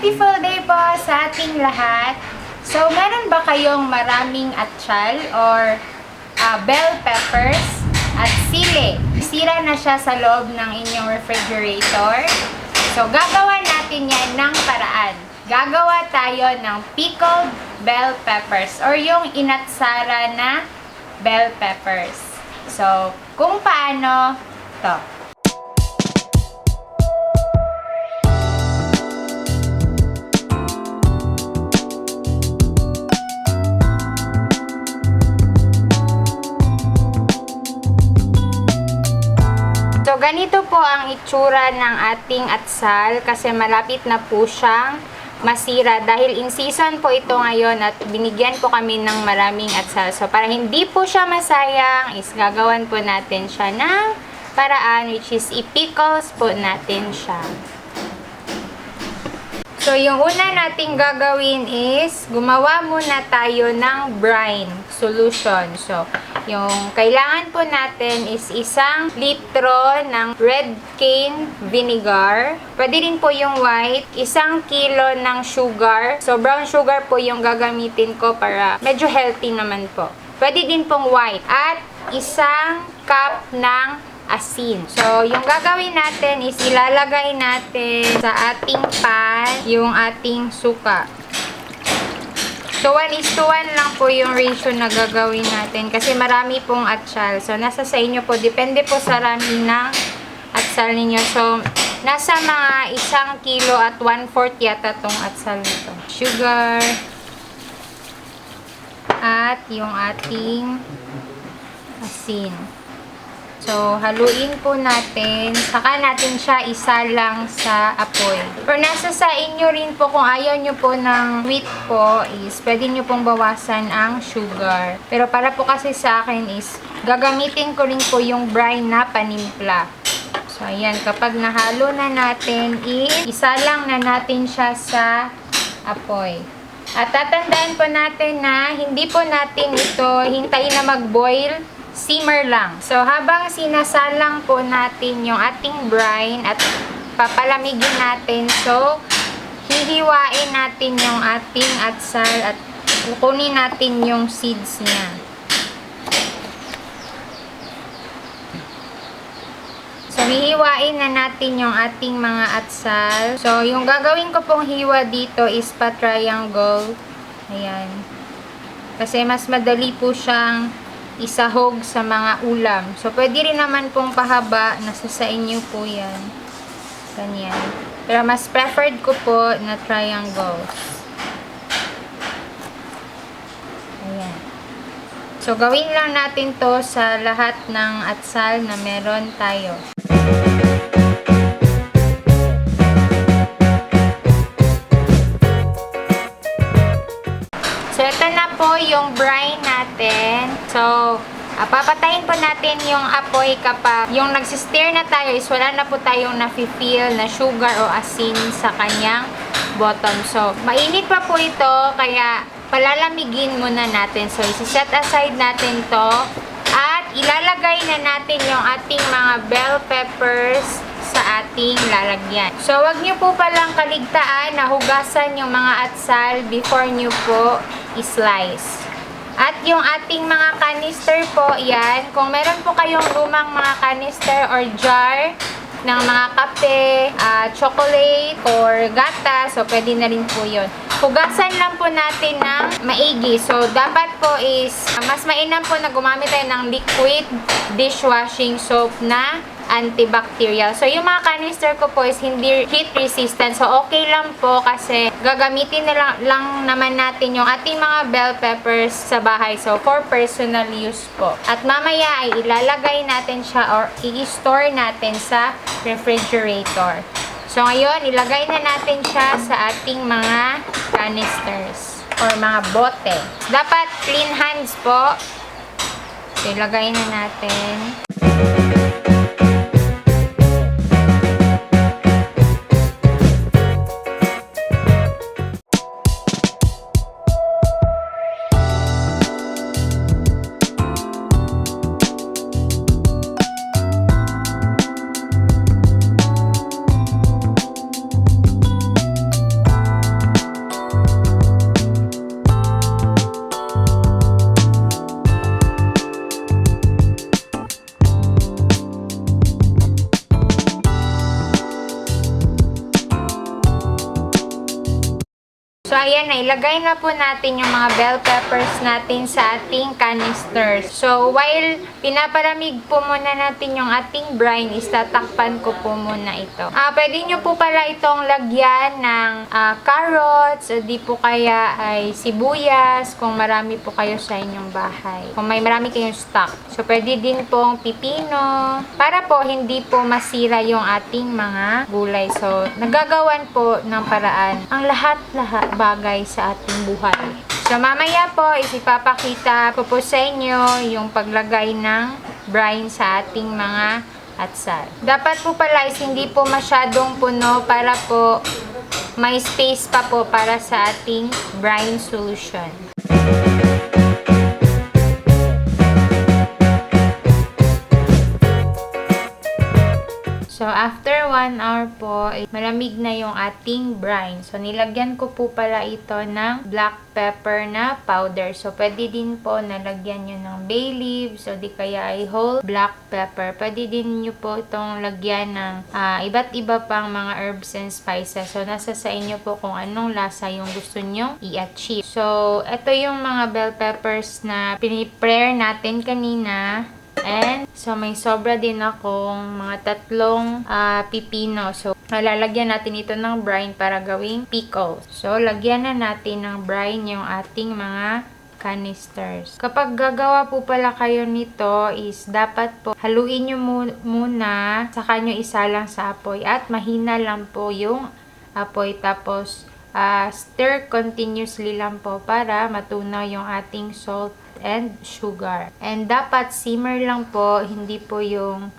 beautiful day po sa ating lahat. So, meron ba kayong maraming atsyal or ah, bell peppers at sili? Sira na siya sa loob ng inyong refrigerator. So, gagawa natin yan ng paraan. Gagawa tayo ng pickled bell peppers or yung inatsara na bell peppers. So, kung paano, to. Ganito po ang itsura ng ating atsal kasi malapit na po siyang masira dahil in season po ito ngayon at binigyan po kami ng maraming atsal. So, para hindi po siya masayang, is gagawan po natin siya ng paraan which is i-pickles po natin siya. So, yung una nating gagawin is, gumawa muna tayo ng brine solution. So, yung kailangan po natin is isang litro ng red cane vinegar. Pwede rin po yung white. Isang kilo ng sugar. So, brown sugar po yung gagamitin ko para medyo healthy naman po. Pwede din pong white. At isang cup ng asin. So, yung gagawin natin is ilalagay natin sa ating pan yung ating suka. So, 1 is to 1 lang po yung ratio na gagawin natin kasi marami pong atsal. So, nasa sa inyo po. Depende po sa rami ng atsal ninyo. So, nasa mga isang kilo at 1 fourth yata tong atsal nito. Sugar. At yung ating asin. So, haluin po natin. Saka natin siya isa lang sa apoy. Or nasa sa inyo rin po kung ayaw nyo po ng sweet po is pwede nyo pong bawasan ang sugar. Pero para po kasi sa akin is gagamitin ko rin po yung brine na panimpla. So, ayan. Kapag nahalo na natin is isa lang na natin siya sa apoy. At tatandaan po natin na hindi po natin ito hintayin na mag-boil simmer lang. So, habang sinasalang po natin yung ating brine at papalamigin natin, so, hihiwain natin yung ating atsal at kukunin natin yung seeds niya. So, hihiwain na natin yung ating mga atsal. So, yung gagawin ko pong hiwa dito is pa-triangle. Ayan. Kasi mas madali po siyang isahog sa mga ulam. So, pwede rin naman pong pahaba. Nasa sa inyo po yan. Ganyan. Pero mas preferred ko po na triangles. Ayan. So, gawin lang natin to sa lahat ng atsal na meron tayo. So, ito na po yung brine natin. So, ah, papatayin po natin yung apoy kapag yung nagsistir na tayo is wala na po tayong nafe-feel na sugar o asin sa kanyang bottom. So, mainit pa po ito, kaya palalamigin muna natin. So, isi-set aside natin to at ilalagay na natin yung ating mga bell peppers sa ating lalagyan. So, wag nyo po palang kaligtaan na hugasan yung mga atsal before nyo po i-slice. At yung ating mga canister po, yan. Kung meron po kayong lumang mga canister or jar ng mga kape, ah, chocolate, or gata, so pwede na rin po yun. Hugasan lang po natin ng maigi. So, dapat po is, ah, mas mainam po na gumamit tayo ng liquid dishwashing soap na antibacterial. So, yung mga canister ko po is hindi heat resistant. So, okay lang po kasi gagamitin na lang, lang naman natin yung ating mga bell peppers sa bahay. So, for personal use po. At mamaya ay ilalagay natin siya or i-store natin sa refrigerator. So, ngayon, ilagay na natin siya sa ating mga canisters or mga bote. Dapat clean hands po. So, ilagay na natin. Ayan na, ilagay na po natin yung mga bell peppers natin sa ating canisters. So, while pinapalamig po muna natin yung ating brine, is tatakpan ko po muna ito. Ah, pwede nyo po pala itong lagyan ng ah, carrots, o di po kaya ay sibuyas, kung marami po kayo sa inyong bahay. Kung may marami kayong stock. So, pwede din pong pipino, para po hindi po masira yung ating mga gulay. So, nagagawan po ng paraan ang lahat-lahat bagay sa ating buhay. So, mamaya po, is ipapakita ko po sa inyo yung paglagay ng brine sa ating mga atsal. Dapat po pala is hindi po masyadong puno para po may space pa po para sa ating brine solution. So, after 1 hour po, eh, malamig na yung ating brine. So, nilagyan ko po pala ito ng black pepper na powder. So, pwede din po nalagyan nyo ng bay leaves o di kaya ay whole black pepper. Pwede din nyo po itong lagyan ng ah, iba't iba pang mga herbs and spices. So, nasa sa inyo po kung anong lasa yung gusto nyo i-achieve. So, ito yung mga bell peppers na piniprare natin kanina. And, so may sobra din akong mga tatlong ah, pipino. So, lalagyan natin ito ng brine para gawing pickles. So, lagyan na natin ng brine yung ating mga canisters. Kapag gagawa po pala kayo nito is dapat po haluin nyo mu- muna saka nyo isalang sa apoy at mahina lang po yung apoy tapos ah, stir continuously lang po para matunaw yung ating salt and sugar. And dapat simmer lang po, hindi po yung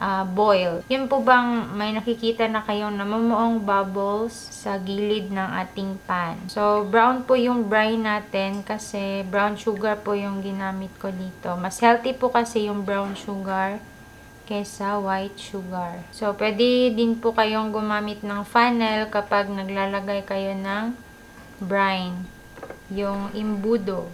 ah, boil. Yun po bang may nakikita na kayong namumuong bubbles sa gilid ng ating pan. So, brown po yung brine natin kasi brown sugar po yung ginamit ko dito. Mas healthy po kasi yung brown sugar kesa white sugar. So, pwede din po kayong gumamit ng funnel kapag naglalagay kayo ng brine, yung imbudo.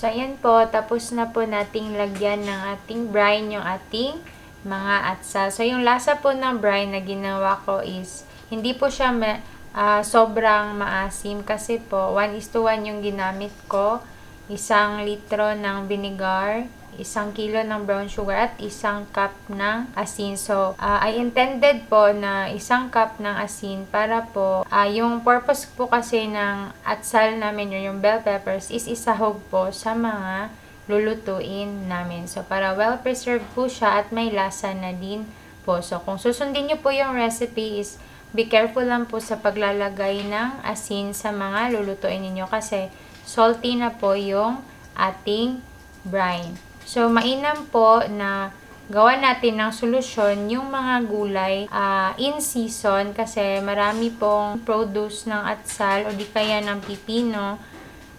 So, ayan po. Tapos na po nating lagyan ng ating brine yung ating mga atsal. So, yung lasa po ng brine na ginawa ko is, hindi po siya ma- ah, sobrang maasim kasi po, 1 is to 1 yung ginamit ko. Isang litro ng vinegar, isang kilo ng brown sugar at isang cup ng asin. So, ah, I intended po na isang cup ng asin para po, ah, yung purpose po kasi ng atsal namin, yun, yung bell peppers, is isahog po sa mga lulutuin namin. So, para well-preserved po siya at may lasa na din po. So, kung susundin nyo po yung recipe is be careful lang po sa paglalagay ng asin sa mga lulutuin ninyo kasi salty na po yung ating brine. So, mainam po na gawa natin ng solusyon yung mga gulay ah, in season kasi marami pong produce ng atsal o di kaya ng pipino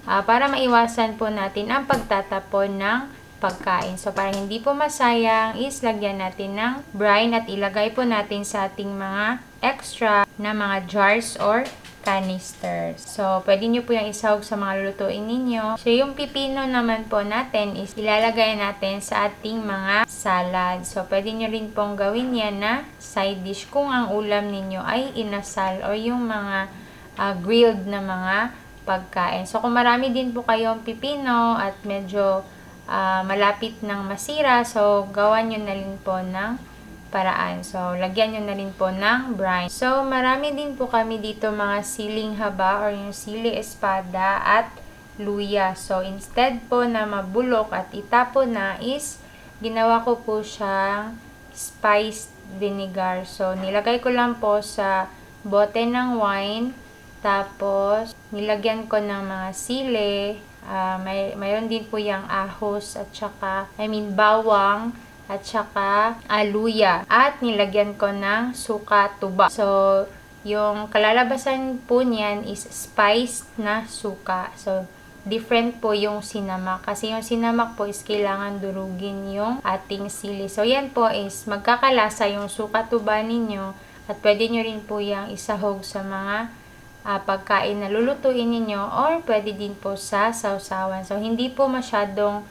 ah, para maiwasan po natin ang pagtatapon ng pagkain. So, para hindi po masayang, is lagyan natin ng brine at ilagay po natin sa ating mga extra na mga jars or canisters. So, pwede nyo po yung isahog sa mga lulutuin ninyo. So, yung pipino naman po natin is ilalagay natin sa ating mga salad. So, pwede nyo rin pong gawin yan na side dish kung ang ulam ninyo ay inasal or yung mga ah, grilled na mga pagkain. So, kung marami din po kayong pipino at medyo ah, malapit ng masira, so, gawan nyo na rin po ng paraan. So, lagyan nyo na rin po ng brine. So, marami din po kami dito mga siling haba or yung sili espada at luya. So, instead po na mabulok at itapon na is, ginawa ko po siyang spiced vinegar. So, nilagay ko lang po sa bote ng wine. Tapos, nilagyan ko ng mga sili. ah may, mayroon din po yung ahos at saka, I mean, bawang at saka aluya. At nilagyan ko ng suka tuba. So, yung kalalabasan po niyan is spiced na suka. So, different po yung sinamak. Kasi yung sinamak po is kailangan durugin yung ating sili. So, yan po is magkakalasa yung suka tuba ninyo at pwede nyo rin po yung isahog sa mga ah, pagkain na lulutuin ninyo or pwede din po sa sausawan. So, hindi po masyadong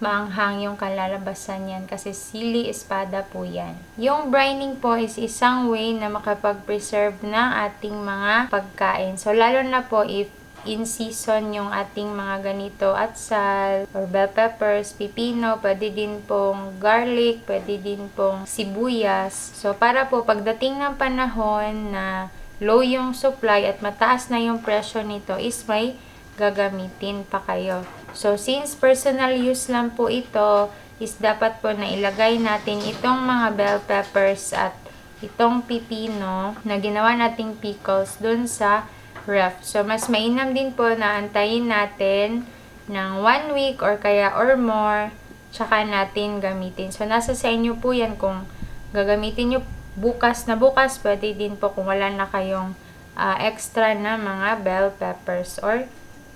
maanghang yung kalalabasan yan kasi sili espada po yan. Yung brining po is isang way na makapag-preserve ng ating mga pagkain. So, lalo na po if in season yung ating mga ganito at sal or bell peppers, pipino, pwede din pong garlic, pwede din pong sibuyas. So, para po pagdating ng panahon na low yung supply at mataas na yung presyo nito is may gagamitin pa kayo. So, since personal use lang po ito, is dapat po na ilagay natin itong mga bell peppers at itong pipino na ginawa nating pickles dun sa ref. So, mas mainam din po na antayin natin ng one week or kaya or more, tsaka natin gamitin. So, nasa sa inyo po yan kung gagamitin nyo bukas na bukas, pwede din po kung wala na kayong ah, extra na mga bell peppers or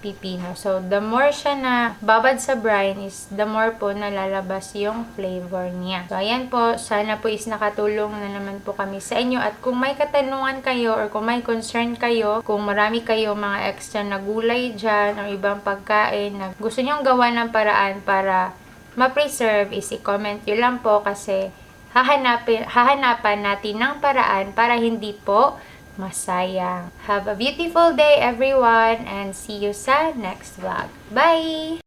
pipino. So, the more siya na babad sa brine is the more po nalalabas yung flavor niya. So, ayan po. Sana po is nakatulong na naman po kami sa inyo. At kung may katanungan kayo or kung may concern kayo, kung marami kayo mga extra na gulay dyan or ibang pagkain na gusto nyong gawa ng paraan para ma-preserve is i-comment nyo lang po kasi hahanapin, hahanapan natin ng paraan para hindi po masayang. Have a beautiful day everyone and see you sa next vlog. Bye!